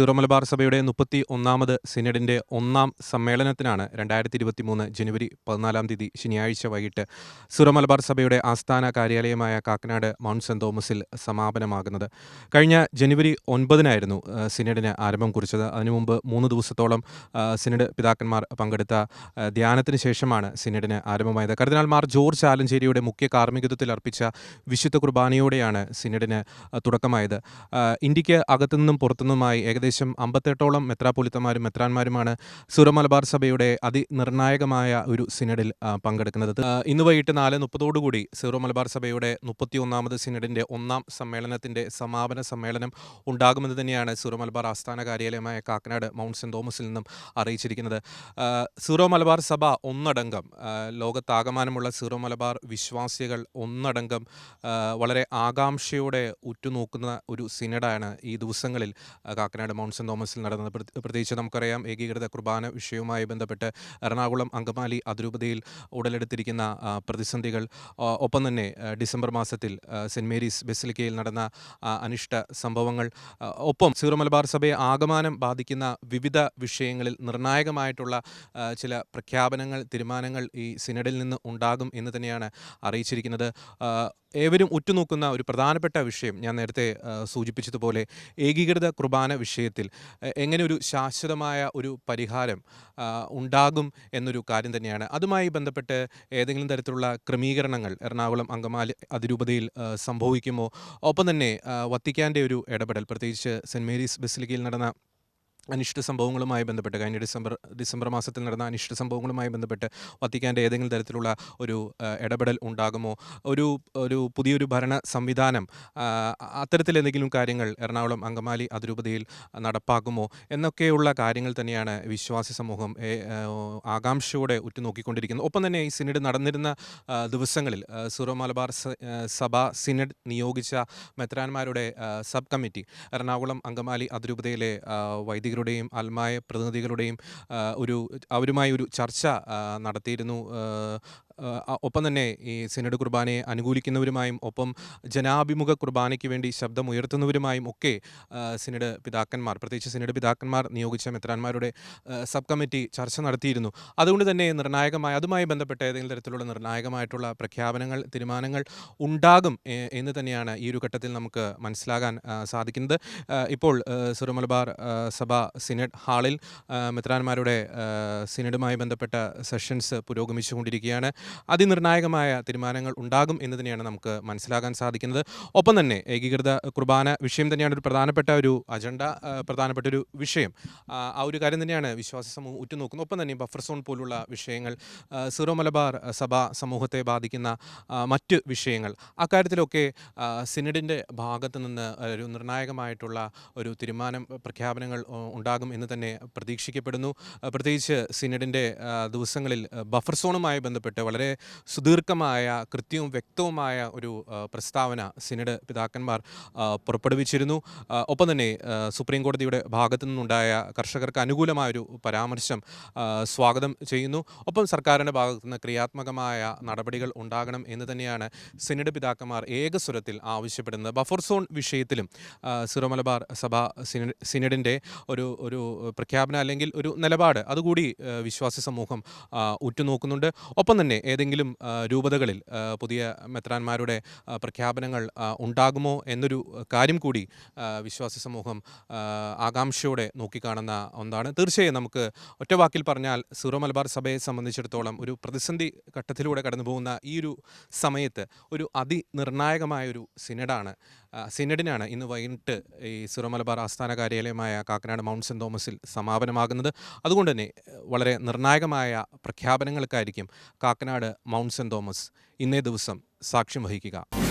Zero സഭയുടെ മുപ്പത്തി ഒന്നാമത് സിനഡിന്റെ ഒന്നാം സമ്മേളനത്തിനാണ് രണ്ടായിരത്തി ഇരുപത്തി മൂന്ന് ജനുവരി പതിനാലാം തീയതി ശനിയാഴ്ച വൈകിട്ട് സീറോ സഭയുടെ ആസ്ഥാന കാര്യാലയമായ കാക്കനാട് മൗണ്ട് സെന്റ് തോമസിൽ സമാപനമാകുന്നത്. കഴിഞ്ഞ ജനുവരി ഒൻപതിനായിരുന്നു സിനഡിന് ആരംഭം കുറിച്ചത്. അതിനു മുമ്പ് മൂന്ന് ദിവസത്തോളം സിനഡ് പിതാക്കന്മാർ പങ്കെടുത്ത ധ്യാനത്തിന് ശേഷമാണ് സിനഡിന് ആരംഭമായത്. കർദിനാൾ മാർ ജോർജ് ആലഞ്ചേരിയുടെ മുഖ്യ കാർമ്മികത്വത്തിൽ അർപ്പിച്ച വിശുദ്ധ കുർബാനയോടെയാണ് സിനഡിന് തുടക്കമായത്. ഇന്ത്യയ്ക്ക് അകത്തുനിന്നും പുറത്തുനിന്നുമായി ഏകദേശം അമ്പത്തെട്ടോളം മെത്രാപ്പൊലിത്തമാരും മെത്രാന്മാരുമാണ് സുറമലബാർ സഭയുടെ അതിനിർണായകമായ ഒരു സിനഡിൽ പങ്കെടുക്കുന്നത്. ഇന്ന് വൈകിട്ട് നാല് മുപ്പതോടുകൂടി സീറോ മലബാർ സഭയുടെ മുപ്പത്തി ഒന്നാമത് സിനഡിന്റെ ഒന്നാം സമ്മേളനത്തിന്റെ സമാപന സമ്മേളനം ഉണ്ടാകുമെന്ന് തന്നെയാണ് സീറോ ആസ്ഥാന കാര്യാലയമായ കാക്കനാട് മൗണ്ട് സെന്റ് തോമസിൽ നിന്നും അറിയിച്ചിരിക്കുന്നത്. സീറോ മലബാർ സഭ ഒന്നടങ്കം ലോകത്താകമാനമുള്ള സീറോ മലബാർ വിശ്വാസികൾ ഒന്നടങ്കം വളരെ ആകാംക്ഷയോടെ ഉറ്റുനോക്കുന്ന ഒരു സിനഡാണ് ഈ ദിവസങ്ങളിൽ കാക്കനാട് മൗണ്ട് സെന്റ് തോമസിൽ നടന്നത് പ്രത്യ- പ്രത്യേകിച്ച് നമുക്കറിയാം ഏകീകൃത കുർബാന വിഷയവുമായി ബന്ധപ്പെട്ട് എറണാകുളം അങ്കമാലി അതിരൂപതയിൽ ഉടലെടുത്തിരിക്കുന്ന പ്രതിസന്ധികൾ. ഒപ്പം തന്നെ ഡിസംബർ മാസത്തിൽ സെന്റ് മേരീസ് ബെസിലിക്കയിൽ നടന്ന അനിഷ്ട സംഭവങ്ങൾ ഒപ്പം സീറോ മലബാർ സഭയെ ആകമാനം ബാധിക്കുന്ന വിവിധ വിഷയങ്ങളിൽ നിർണായകമായിട്ടുള്ള ചില പ്രഖ്യാപനങ്ങൾ തീരുമാനങ്ങൾ ഈ സിനഡിൽ നിന്ന് ഉണ്ടാകും എന്ന് തന്നെയാണ് അറിയിച്ചിരിക്കുന്നത്. ഏവരും ഉറ്റുനോക്കുന്ന ഒരു പ്രധാനപ്പെട്ട വിഷയം ഞാൻ നേരത്തെ സൂചിപ്പിച്ചതുപോലെ ഏകീകൃത കുർബാന വിഷയത്തിൽ എ- എങ്ങനെ ഒരു ശാശ്വതമായ ഒരു പരിഹാരം ഉണ്ടാകും എന്നൊരു കാര്യം തന്നെയാണ്. അതുമായി ബന്ധപ്പെട്ട് ഏതെങ്കിലും തരത്തിലുള്ള ക്രമീകരണങ്ങൾ എറണാകുളം അങ്കമാലി അതിരൂപതയിൽ സംഭവിക്കുമോ? ഒപ്പം തന്നെ വത്തിക്കാന്റെ ഒരു ഇടപെടൽ പ്രത്യേകിച്ച് സെന്റ് മേരീസ് ബസിലിക്കയിൽ നടന്ന അനിഷ്ട സംഭവങ്ങളുമായി ബന്ധപ്പെട്ട് കഴിഞ്ഞ ഡിസംബർ ഡിസംബർ മാസത്തിൽ നടന്ന അനിഷ്ട സംഭവങ്ങളുമായി ബന്ധപ്പെട്ട് വത്തിക്കാന്റെ ഏതെങ്കിലും തരത്തിലുള്ള ഒരു ഇടപെടൽ ഉണ്ടാകുമോ? ഒരു ഒരു പുതിയൊരു ഭരണ സംവിധാനം അത്തരത്തിൽ എന്തെങ്കിലും കാര്യങ്ങൾ എറണാകുളം അങ്കമാലി അതിരൂപതയിൽ നടപ്പാക്കുമോ എന്നൊക്കെയുള്ള കാര്യങ്ങൾ തന്നെയാണ് വിശ്വാസി സമൂഹം ആകാംക്ഷയോടെ ഉറ്റുനോക്കിക്കൊണ്ടിരിക്കുന്നത്. ഒപ്പം തന്നെ ഈ സിനഡ് നടന്നിരുന്ന ദിവസങ്ങളിൽ സൂറോ മലബാർ സഭ സിനഡ് നിയോഗിച്ച മെത്രാന്മാരുടെ സബ് കമ്മിറ്റി എറണാകുളം അങ്കമാലി അതിരൂപതയിലെ ആ, വൈദികരുടെയും അൽമായ പ്രതിനിധികളുടെയും ഒരു അവരുമായി ഒരു ചർച്ച നടത്തിയിരുന്നു ഒപ്പം തന്നെ ഈ സിനഡ് കുർബാനയെ അനുകൂലിക്കുന്നവരുമായും ഒപ്പം ജനാഭിമുഖ കുർബാനയ്ക്ക് വേണ്ടി ശബ്ദം ഉയർത്തുന്നവരുമായും ഒക്കെ സിനഡ് പിതാക്കന്മാർ പ്രത്യേകിച്ച് സിനഡ് പിതാക്കന്മാർ നിയോഗിച്ച മെത്രാന്മാരുടെ സബ് കമ്മിറ്റി ചർച്ച നടത്തിയിരുന്നു. അതുകൊണ്ട് തന്നെ നിർണായകമായ അതുമായി ബന്ധപ്പെട്ട ഏതെങ്കിലും തരത്തിലുള്ള നിർണായകമായിട്ടുള്ള പ്രഖ്യാപനങ്ങൾ തീരുമാനങ്ങൾ ഉണ്ടാകും എന്ന് തന്നെയാണ് ഈ ഒരു ഘട്ടത്തിൽ നമുക്ക് മനസ്സിലാകാൻ സാധിക്കുന്നത്. ഇപ്പോൾ സിറുമലബാർ സഭ സിനഡ് ഹാളിൽ മെത്രാന്മാരുടെ സിനഡുമായി ബന്ധപ്പെട്ട സെഷൻസ് പുരോഗമിച്ചുകൊണ്ടിരിക്കുകയാണ്. അതിനിർണായകമായ തീരുമാനങ്ങൾ ഉണ്ടാകും എന്ന് തന്നെയാണ് നമുക്ക് മനസ്സിലാക്കാൻ സാധിക്കുന്നത്. ഒപ്പം തന്നെ ഏകീകൃത കുർബാന വിഷയം തന്നെയാണ് ഒരു പ്രധാനപ്പെട്ട ഒരു അജണ്ട പ്രധാനപ്പെട്ട ഒരു വിഷയം. ആ, ഒരു കാര്യം തന്നെയാണ് വിശ്വാസ സമൂഹം ഉറ്റുനോക്കുന്നത്. ഒപ്പം തന്നെ ബഫർ സോൺ പോലുള്ള വിഷയങ്ങൾ സീറോ മലബാർ സഭ സമൂഹത്തെ ബാധിക്കുന്ന മറ്റ് വിഷയങ്ങൾ അക്കാര്യത്തിലൊക്കെ സിനഡിന്റെ ഭാഗത്ത് നിന്ന് ഒരു നിർണായകമായിട്ടുള്ള ഒരു തീരുമാനം പ്രഖ്യാപനങ്ങൾ ഉണ്ടാകും എന്ന് തന്നെ പ്രതീക്ഷിക്കപ്പെടുന്നു. പ്രത്യേകിച്ച് സിനഡിന്റെ ദിവസങ്ങളിൽ ബഫർ സോണുമായി ബന്ധപ്പെട്ട് വളരെ സുദീർഘമായ കൃത്യവും വ്യക്തവുമായ ഒരു പ്രസ്താവന സിനഡ് പിതാക്കന്മാർ പുറപ്പെടുവിച്ചിരുന്നു. ഒപ്പം തന്നെ സുപ്രീം കോടതിയുടെ ഭാഗത്തു നിന്നുണ്ടായ കർഷകർക്ക് അനുകൂലമായ ഒരു പരാമർശം സ്വാഗതം ചെയ്യുന്നു. ഒപ്പം സർക്കാരിന്റെ ഭാഗത്തു നിന്ന് ക്രിയാത്മകമായ നടപടികൾ ഉണ്ടാകണം എന്ന് തന്നെയാണ് സിനഡ് പിതാക്കന്മാർ ഏകസ്വരത്തിൽ ആവശ്യപ്പെടുന്നത്. ബഫർ സോൺ വിഷയത്തിലും സിറോ മലബാർ സഭ സിന- സിനഡിന്റെ ഒരു ഒരു പ്രഖ്യാപനം അല്ലെങ്കിൽ ഒരു നിലപാട് അതുകൂടി വിശ്വാസി സമൂഹം ഉറ്റുനോക്കുന്നുണ്ട്. ഒപ്പം തന്നെ ഏതെങ്കിലും രൂപതകളിൽ പുതിയ മെത്രാന്മാരുടെ പ്രഖ്യാപനങ്ങൾ ഉണ്ടാകുമോ എന്നൊരു കാര്യം കൂടി വിശ്വാസി സമൂഹം ആകാംക്ഷയോടെ നോക്കിക്കാണുന്ന ഒന്നാണ്. തീർച്ചയായും നമുക്ക് ഒറ്റ വാക്കിൽ പറഞ്ഞാൽ സീറോ മലബാർ സഭയെ സംബന്ധിച്ചിടത്തോളം ഒരു പ്രതിസന്ധി ഘട്ടത്തിലൂടെ കടന്നു പോകുന്ന ഈ ഒരു സമയത്ത് ഒരു അതിനിർണായകമായൊരു സിനഡാണ് സിനഡിനാണ് ഇന്ന് വൈകിട്ട് ഈ സുറമലബാർ ആസ്ഥാന കാര്യാലയമായ കാക്കനാട് മൗണ്ട് സെന്റ് തോമസിൽ സമാപനമാകുന്നത്. അതുകൊണ്ട് തന്നെ വളരെ നിർണായകമായ പ്രഖ്യാപനങ്ങൾക്കായിരിക്കും കാക്കനാട് മൗണ്ട് സെന്റ് തോമസ് ഇന്നേ ദിവസം സാക്ഷ്യം വഹിക്കുക.